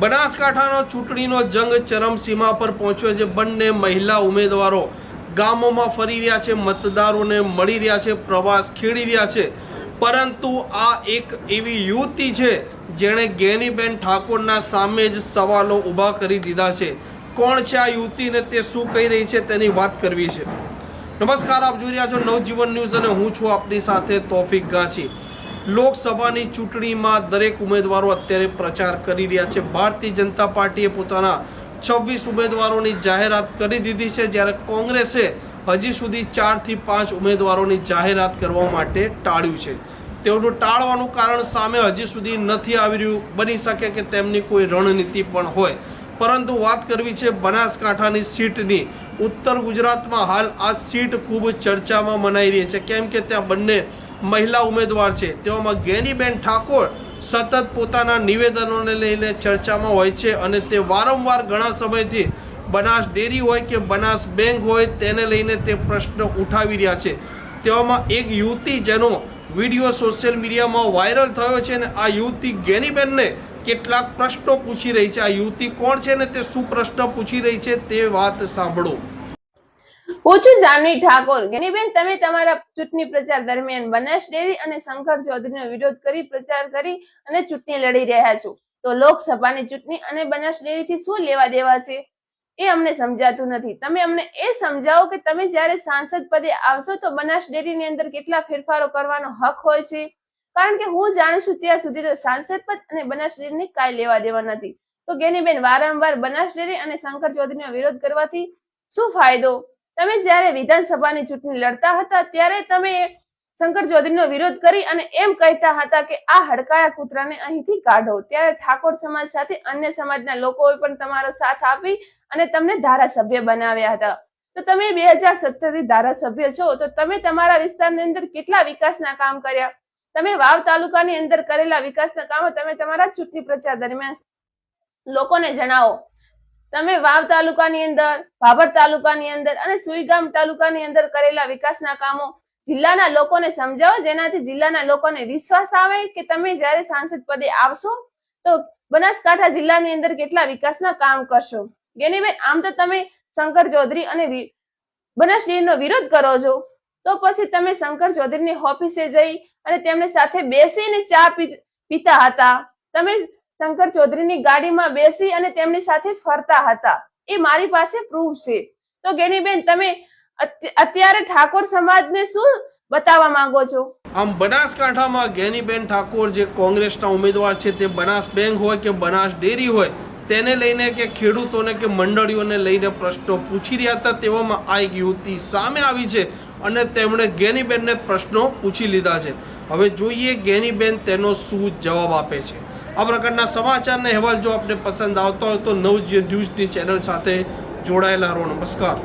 બનાસકાંઠાનો ચૂંટણીનો જંગ ચરમસીમા પર પહોંચ્યો છે. બંને મહિલા ઉમેદવારો ગામોમાં ફરી રહ્યા છે, મતદારોને મળી રહ્યા છે, પ્રવાસ ખેડી રહ્યા છે. પરંતુ આ એક એવી યુવતી છે જેણે ગેનીબેન ઠાકોરના સામે જ સવાલો ઊભા કરી દીધા છે. કોણ છે આ યુવતીને તે શું કહી રહી છે તેની વાત કરવી છે. નમસ્કાર, આપ જોઈ રહ્યા છો નવજીવન ન્યૂઝ અને હું છું આપની સાથે તોફિક ગાંચી લોકસભાની ચૂંટણીમાં દરેક ઉમેદવારો અત્યારે પ્રચાર કરી રહ્યા છે. ભારતીય જનતા પાર્ટીએ પોતાના છવ્વીસ ઉમેદવારોની જાહેરાત કરી દીધી છે, જ્યારે કોંગ્રેસે હજી સુધી ચારથી પાંચ ઉમેદવારોની જાહેરાત કરવા માટે ટાળ્યું છે. તેઓનું ટાળવાનું કારણ સામે હજી સુધી નથી આવી રહ્યું. બની શકે કે તેમની કોઈ રણનીતિ પણ હોય. પરંતુ વાત કરવી છે બનાસકાંઠાની સીટની. ઉત્તર ગુજરાતમાં હાલ આ સીટ ખૂબ ચર્ચામાં મનાઈ રહી છે. કેમ કે ત્યાં બંને મહિલા ઉમેદવાર છે. તેવામાં ગેનીબેન ઠાકોર સતત પોતાના નિવેદનોને લઈને ચર્ચામાં હોય છે અને તે વારંવાર ઘણા સમયથી બનાસ ડેરી હોય કે બનાસ બેંક હોય તેને લઈને તે પ્રશ્ન ઉઠાવી રહ્યા છે. તેવામાં એક યુવતી જેનો વીડિયો સોશિયલ મીડિયામાં વાયરલ થયો છે અને આ યુવતી ગેનીબેનને કેટલાક પ્રશ્નો પૂછી રહી છે. આ યુવતી કોણ છે ને તે શું પ્રશ્ન પૂછી રહી છે તે વાત સાંભળો. હું છું જાનવી ઠાકોર. ગેનીબેન, તમે તમારા ચૂંટણી પ્રચાર દરમિયાન બનાસ ડેરી અને શંકર ચૌધરીનો વિરોધ કરી પ્રચાર કરી અને ચૂંટણી લડી રહ્યા છો. તો લોકસભાની ચૂંટણી અને બનાસ ડેરીથી શું લેવા દેવા છે? એ અમને સમજાતું નથી. તમે અમને એ સમજાવો કે તમે જ્યારે સાંસદ પદે આવશો તો બનાસ ડેરીની અંદર કેટલા ફેરફારો કરવાનો હક હોય છે? કારણ કે હું જાણું છું ત્યાં સુધી તો સાંસદ પદ અને બનાસ ડેરીની કાંઈ લેવા દેવા નથી. તો ગેનીબેન, વારંવાર બનાસ ડેરી અને શંકર ચૌધરીનો વિરોધ કરવાથી શું ફાયદો? તમે જ્યારે વિધાનસભાની ચૂંટણી લડતા હતા, ત્યારે તમે શંકર ચૌધરીનો વિરોધ કરી અને એમ કહેતા હતા કે આ હડકાયા કૂતરાને અહીંથી કાઢો. ત્યારે ઠાકોર સમાજ સાથે અન્ય સમાજના લોકોએ પણ તમારો સાથ આપી અને તમને ધારાસભ્ય બનાવ્યા હતા. તો તમે બે હજાર સત્તરથી ધારાસભ્ય છો, તો તમે તમારા વિસ્તારની અંદર કેટલા વિકાસના કામ કર્યા? તમે વાવ તાલુકાની અંદર કરેલા વિકાસના કામો તમે તમારા ચૂંટણી પ્રચાર દરમિયાન લોકોને જણાવો. તમે વાવ તાલુકાની અંદર, ભાભર તાલુકાની અંદર અને સુઈગામ તાલુકાની અંદર કરેલા વિકાસના કામો જિલ્લાના લોકોને સમજાવો, જેનાથી જિલ્લાના લોકોને વિશ્વાસ આવે કે તમે જ્યારે સાંસદ પદે આવશો, તો બનાસકાંઠા જિલ્લાની અંદર કેટલા વિકાસના કામ કરશો? ગેનીબેન આમ તો તમે શંકર ચૌધરી અને બનાસ ડેરીનો વિરોધ કરો છો, તો પછી તમે શંકર ચૌધરીની ઓફિસે જઈ અને તેમની સાથે બેસીને ચા પીતા હતા. તમે શંકર ચૌધરીની ગાડીમાં બેસી અને તેમની સાથે ફરતા હતા. એ મારી પાસે પ્રૂફ છે. તો ગેનીબેન, તમે અત્ય- અત્યારે ઠાકોર સમાજને શું બતાવવા માંગો છો? આમ બનાસકાંઠામાં ગેનીબેન ઠાકોર જે કોંગ્રેસના ઉમેદવાર છે તે બનાસ બેંક હોય કે બનાસ ડેરી હોય, તેને લઈને કે ખેડૂતોને કે મંડળીઓને લઈને પ્રશ્નો પૂછી રહ્યા હતા, તેવામાં આ એક યુવતી સામે આવી છે અને તેમણે ગેનીબેનને પ્રશ્નો પૂછી લીધા છે. હવે જોઈએ ગેનીબેન તેનો શું જવાબ આપે છે. આ પ્રકારના સમાચારને અહેવાલ જો આપને પસંદ આવતા હોય તો નવજીવન ન્યૂઝની ચેનલ સાથે જોડાયેલા રહો. નમસ્કાર.